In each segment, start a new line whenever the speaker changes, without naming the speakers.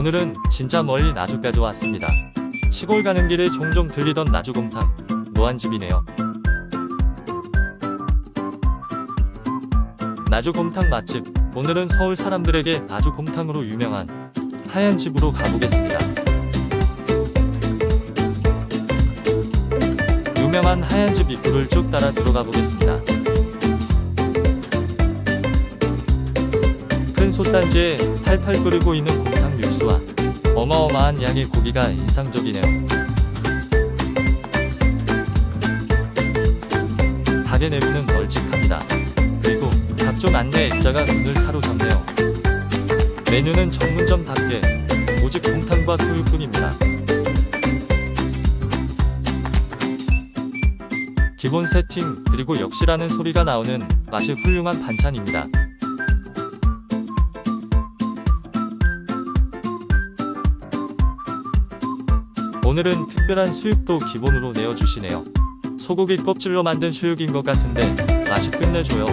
오늘은 진짜 멀리 나주까지 왔습니다. 시골 가는 길에 종종 들리던 나주곰탕 노안집이네요. 나주곰탕 맛집 오늘은 서울 사람들에게 나주곰탕으로 유명한 하얀 집으로 가보겠습니다. 유명한 하얀 집 입구를 쭉 따라 들어가 보겠습니다. 큰 솥단지에 팔팔 끓이고 있는 곰탕 육수와 어마어마한 양의 고기가 인상적이네요. 닭의 내부는 널찍합니다. 그리고 각종 안내 액자가 눈을 사로잡네요. 메뉴는 전문점답게 오직 곰탕과 수육뿐입니다. 기본 세팅 그리고 역시라는 소리가 나오는 맛이 훌륭한 반찬입니다. 오늘은 특별한 수육도 기본으로 내어주시네요. 소고기 껍질로 만든 수육인 것 같은데 맛이 끝내줘요.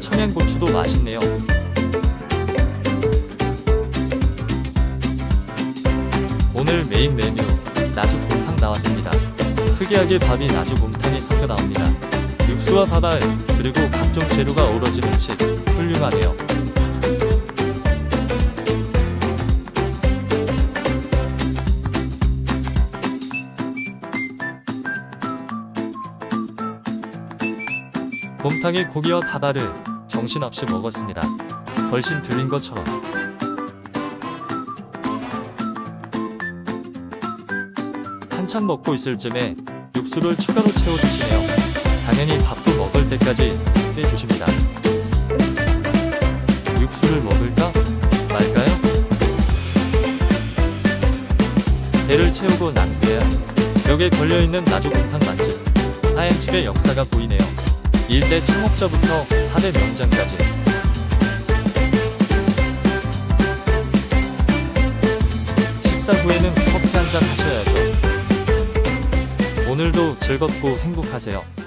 청양고추도 맛있네요. 오늘 메인 메뉴 나주곰탕 나왔습니다. 특이하게 밥이 나주곰탕에 섞여 나옵니다. 육수와 밥알 그리고 각종 재료가 어우러진 음식 훌륭하네요. 곰탕에 고기와 밥알을 정신없이 먹었습니다. 훨씬 들린 것처럼. 한참 먹고 있을 즈음에 육수를 추가로 채워주시네요. 당연히 밥도 먹을 때까지 해주십니다. 육수를 먹을까 말까요? 배를 채우고 난 뒤에야 벽에 걸려있는 나주곰탕 맛집 하얀집의 역사가 보이네요. 일대 창업자부터 4대 명장까지 식사 후에는 커피 한 잔 하셔야죠. 오늘도 즐겁고 행복하세요.